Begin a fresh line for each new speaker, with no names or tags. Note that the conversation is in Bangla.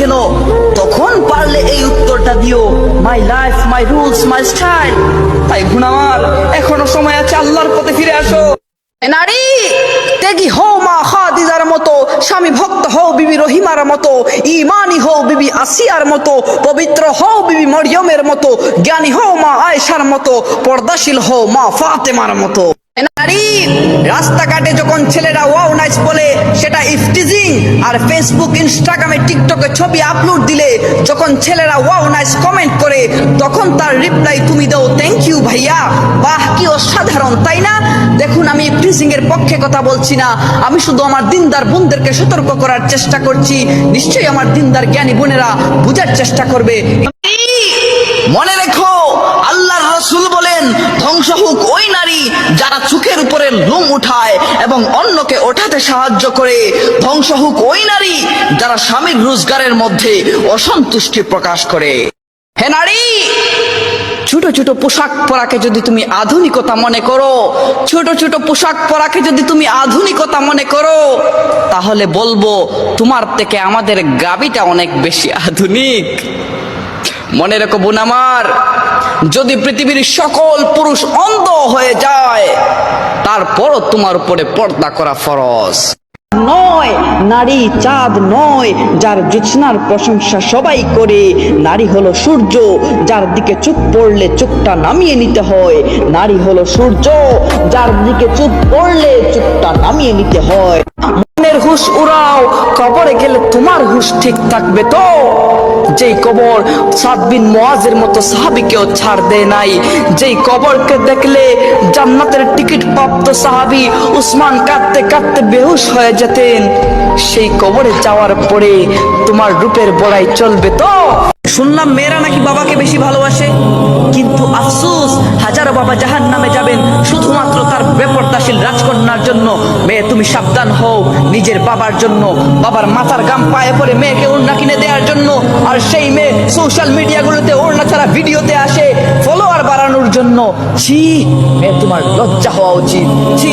কেন? তখন পারলে এই উত্তরটা দিও। My life my rules my style তাই গুনামার এখনও সময় আছে, আল্লাহর পথে ফিরে আসো। নারী হও মা খাদিজার মতো, স্বামী ভক্ত হও বিবি রহিমার মতো ইমানি হও বিবি আসিয়ার মতো, পবিত্র হও বিবি মরিয়মের মতো, জ্ঞানী হও মা আয়েশার মতো, পর্দাশীল হও মা ফাতেমার মতো। নারী, রাস্তাঘাটে যখন ছেলেরা ওয়াও নাইস বলে সেটা ইফটিজিং আর ফেসবুক ইনস্টাগ্রামে টিকটকে ছবি আপলোড দিলে যখন ছেলেরা ওয়াও নাইস কমেন্ট করে তখন তার রিপ্লাই তুমি দাও থ্যাংক ইউ ভাইয়া। বাহ কি অসাধারণ তাই না? দেখুন আমি ইফটিজিং এর পক্ষে কথা বলছি না। আমি শুধু আমার দিনদার বোনদেরকে সতর্ক করার চেষ্টা করছি। নিশ্চয়ই আমার দিনদার জ্ঞানী বোনেরা বুঝার চেষ্টা করবে। মনে রেখো ধ্বংস হোক ওই নারী যারা চোখের উপরে লোম উঠায় এবং অন্যকে ওঠাতে সাহায্য করে। ধ্বংস হোক ওই নারী যারা স্বামীর রোজগারের মধ্যে অসন্তুষ্টি প্রকাশ করে। হে নারী, ছোট ছোট পোশাক পরাকে যদি তুমি আধুনিকতা মনে করো, ছোট ছোট পোশাক পরাকে যদি তুমি আধুনিকতা মনে করো, তাহলে বলব তোমার থেকে আমাদের গাবিটা অনেক বেশি আধুনিক। মনে রেখো বোন আমার, যদি পৃথিবীর সকল পুরুষ অন্ধ হয়ে যায়, তারপরও তোমার উপরে পর্দা করা ফরজ। নয়, নারী চাঁদ নয়, যার জোছনার প্রশংসা সবাই করে, নারী হলো সূর্য, যার দিকে চোখ পড়লে চোখটা নামিয়ে নিতে হয়, নারী হলো সূর্য, যার দিকে চোখ পড়লে চোখটা নামিয়ে নিতে হয়। মনের হুশ উড়াও, কবরে গেলে তোমার হুশ ঠিক থাকবে তো। যেই কবর সাদ বিন মোয়াজের মতো সাহাবিকেও ছাড় দেয় নাই, যেই কবরকে দেখলে জান্নাতের টিকিট প্রাপ্ত সাহাবি উসমান কাঁদতে কাঁদতে বেহুশ হয়ে যেতেন, সেই কবরে যাওয়ার পরে তোমার রূপের বড়াই চলবে তো। শুনলাম মেয়েরা নাকি বাবাকে বেশি ভালোবাসে, কিন্তু আফসোস, হাজারো বাবা জাহান নামে যাবেন, শুধুমাত্র তার বেপরদাশীল রাজকন্যার জন্য। মেয়ে, তুমি সাবধান হও, নিজের বাবার জন্য। বাবার মাথার গাম পায়ে পরে মেয়েকে ওড়না কিনে দেওয়ার জন্য। আর সেই মেয়ে সোশ্যাল মিডিয়াগুলোতে ওড়না ছাড়া ভিডিওতে আসে। ফলোয়ার বাড়ানোর জন্য। ছি, মেয়ে, তোমার লজ্জা হওয়া উচিত। ছি।